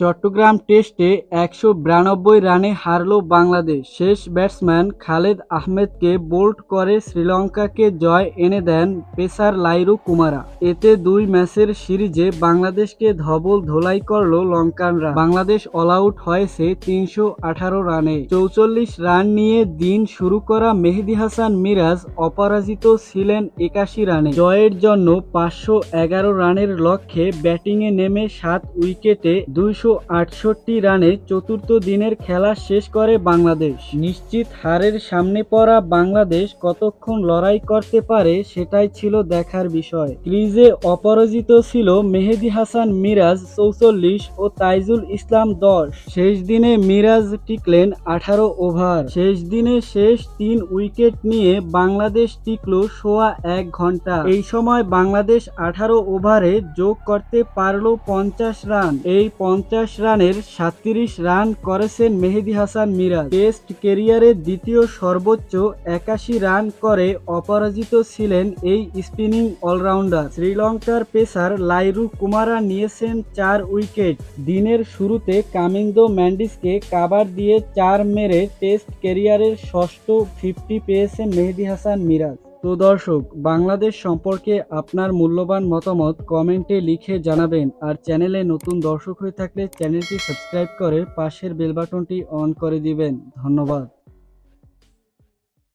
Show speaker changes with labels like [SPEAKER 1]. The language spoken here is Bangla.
[SPEAKER 1] চট্টগ্রাম টেস্টে একশো বিরানব্বই রানে হারল বাংলাদেশ। শেষ ব্যাটসম্যান খালেদ আহমেদকে বোল্ড করে শ্রীলঙ্কাকে জয় এনে দেন পেসার লাইরু কুমারা। এতে দুই ম্যাচের সিরিজে বাংলাদেশকে ধবল ধোলাই করল লঙ্কানরা। বাংলাদেশ অল আউট হয়েছে তিনশো আঠারো রানে। চৌচল্লিশ রান নিয়ে দিন শুরু করা মেহেদি হাসান মিরাজ অপরাজিত ছিলেন একাশি রানে। জয়ের জন্য পাঁচশো এগারো রানের লক্ষ্যে ব্যাটিংয়ে নেমে সাত উইকেটে দুইশো আটষট্টি রানে চতুর্থ দিনের খেলা শেষ করে বাংলাদেশ। নিশ্চিত হারের সামনে পড়া বাংলাদেশ কতক্ষণ লড়াই করতে পারে সেটাই ছিল দেখার বিষয়। ক্রিজে অপরাজিত ছিল মেহেদি হাসান মিরাজ চৌচল্লিশ ও তাইজুল ইসলাম দশ। শেষ দিনে মিরাজ টিকলেন আঠারো ওভার। শেষ দিনে শেষ তিন উইকেট নিয়ে বাংলাদেশ টিকল সোয়া এক ঘণ্টা। এই সময় বাংলাদেশ আঠারো ওভারে যোগ করতে পারল পঞ্চাশ রান। এই পঞ্চাশ রানের সাতত্রিশ রান করেছেন মেহেদি হাসান মিরাজ। টেস্ট কেরিয়ারের দ্বিতীয় সর্বোচ্চ একাশি রান করে অপরাজিত ছিলেন এই স্পিনিং অলরাউন্ডার। শ্রীলঙ্কার পেসার লাইরু কুমারা নিয়েছেন চার উইকেট। দিনের শুরুতে কামিন্দো ম্যান্ডিসকে কাবার দিয়ে চার মেরে টেস্ট কেরিয়ারের ষষ্ঠ ফিফটি পেয়েছেন মেহেদি হাসান মিরাজ। তো দর্শক, বাংলাদেশ সম্পর্কে আপনার মূল্যবান মতামত কমেন্টে লিখে জানাবেন আর চ্যানেলে নতুন দর্শক হয়ে থাকলে চ্যানেলটি সাবস্ক্রাইব করে পাশের বেলবাটনটি অন করে দিবেন। ধন্যবাদ।